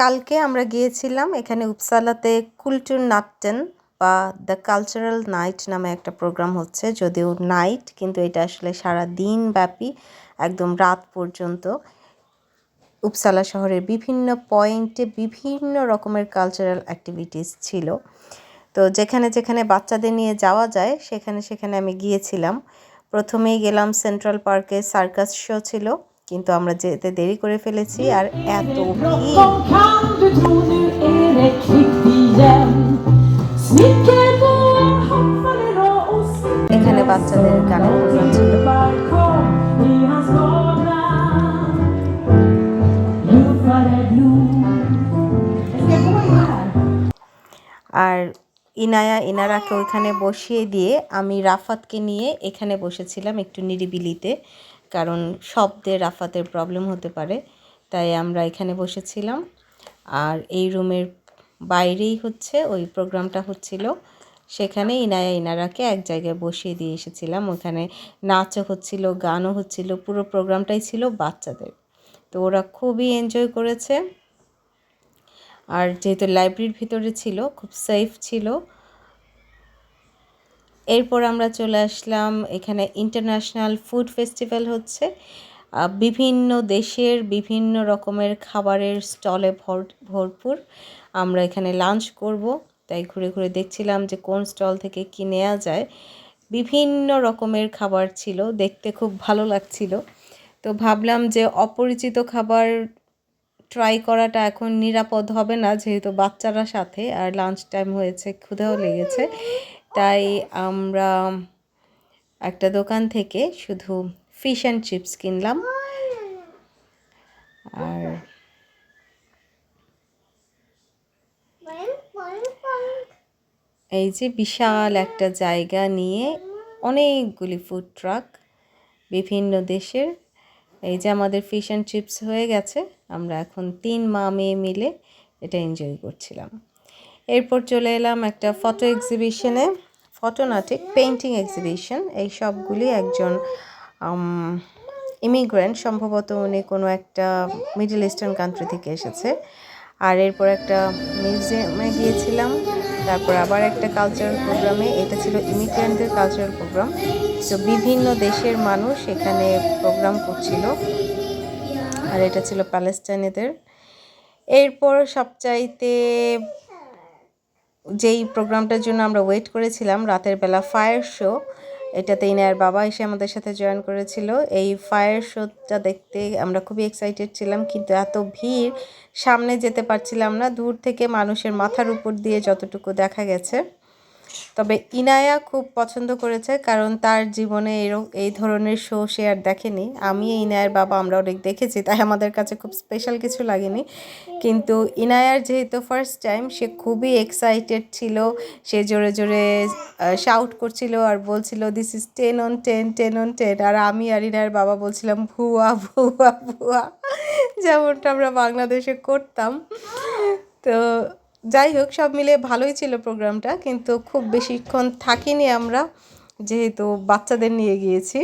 কালকে আমরা গিয়েছিলাম এখানে উপসালাতে কুলটুর নাট্টেন বা দ্য কালচারাল নাইট নামে একটা প্রোগ্রাম হচ্ছে, যদিও নাইট, কিন্তু এটা আসলে সারা দিন ব্যাপী, একদম রাত পর্যন্ত। উপসালা শহরের বিভিন্ন পয়েন্টে বিভিন্ন রকমের কালচারাল অ্যাক্টিভিটিস ছিল। তো যেখানে যেখানে বাচ্চাদের নিয়ে যাওয়া যায়, সেখানে সেখানে আমি গিয়েছিলাম। প্রথমেই গেলাম সেন্ট্রাল পার্কে, সার্কাস শো ছিল। কিন্তু আমরা যেতে দেরি করে ফেলেছি আর এত এখানে বাচ্চাদের গান আর ইনায়া, ইনারাকে ওইখানে বসিয়ে দিয়ে আমি রাফাতকে নিয়ে এখানে বসেছিলাম একটু নিরিবিলিতে। কারণ শব্দে রাফাতের প্রবলেম হতে পারে। তাই আমরা এখানে বসেছিলাম। আর এই রুমের বাইরেই হচ্ছে ওই প্রোগ্রামটা হচ্ছিল। সেখানে ইনায়া ইনারাকে এক জায়গায় বসিয়ে দিয়ে এসেছিলাম। ওখানে নাচও হচ্ছিল, গানও হচ্ছিল, পুরো প্রোগ্রামটাই ছিল বাচ্চাদের। তো ওরা খুবই এনজয় করেছে। আর যেহেতু লাইব্রেরির ভিতরে ছিল, খুব সেফ ছিল এরপর আমরা চলে আসলাম, এখানে ইন্টারন্যাশনাল ফুড ফেস্টিভ্যাল হচ্ছে। বিভিন্ন দেশের বিভিন্ন রকমের খাবারের স্টলে ভর, ভরপুর আমরা এখানে লাঞ্চ করব। তাই ঘুরে ঘুরে দেখছিলাম যে কোন স্টল থেকে কি নেওয়া যায়। বিভিন্ন রকমের খাবার ছিল, দেখতে খুব ভালো লাগছিল। তো ভাবলাম যে অপরিচিত খাবার ট্রাই করাটা এখন নিরাপদ হবে না, যেহেতু বাচ্চারা সাথে, আর লাঞ্চ টাইম হয়েছে, ক্ষুধাও লেগেছে। তাই আমরা একটা দোকান থেকে শুধু ফিশ অ্যান্ড চিপস কিনলাম। আর এই যে বিশাল একটা জায়গা নিয়ে অনেকগুলি ফুড ট্রাক বিভিন্ন দেশের। এই যে আমাদের ফিশ অ্যান্ড চিপস হয়ে গেছে, আমরা এখন তিন মা মেয়ে মিলে এটা এনজয় করছিলাম। এরপর চলে এলাম একটা ফটো এক্সিবিশনে ফটো না পেন্টিং এক্সিবিশন এই সবগুলি একজন ইমিগ্রেন্ট সম্ভবত উনি কোনো একটা মিডল ইস্টার্ন কান্ট্রি থেকে এসেছে। আর এরপর একটা মিউজিয়ামে গিয়েছিলাম, তারপর আবার একটা কালচারাল প্রোগ্রামে এটা ছিল ইমিগ্রেন্টদের কালচারাল প্রোগ্রাম তো বিভিন্ন দেশের মানুষ এখানে প্রোগ্রাম করছিল, আর এটা ছিল প্যালেস্টাইনিদের এরপর সবচাইতে যেই প্রোগ্রামটার জন্য আমরা ওয়েট করেছিলাম, রাতের বেলা ফায়ার শো, এটাতে ইনার বাবা এসে আমাদের সাথে জয়েন করেছিল। এই ফায়ার শোটা দেখতে আমরা খুবই এক্সাইটেড ছিলাম, কিন্তু এত ভিড়, সামনে যেতে পারছিলাম না। দূর থেকে মানুষের মাথার উপর দিয়ে যতটুকু দেখা গেছে। তবে ইনায়া খুব পছন্দ করেছে কারণ তার জীবনে এরকম এই ধরনের শো সে আর দেখেনি। আমি ইনায়ার বাবা, আমরা অনেক দেখেছি, তাই আমাদের কাছে খুব স্পেশাল কিছু লাগেনি। কিন্তু ইনায়ার যেহেতু ফার্স্ট টাইম সে খুবই এক্সাইটেড ছিল, সে জোরে জোরে শাউট করছিল আর বলছিল this is ten on ten ten on ten আর আমি আর ইনায়ের বাবা বলছিলাম, ভুয়া ভুয়া ভুয়া। যেমনটা আমরা বাংলাদেশে করতাম। তো যাই হোক, সব মিলে ভালোই ছিল প্রোগ্রামটা কিন্তু খুব বেশিক্ষণ থাকিনি আমরা, যেহেতু বাচ্চাদের নিয়ে গিয়েছি।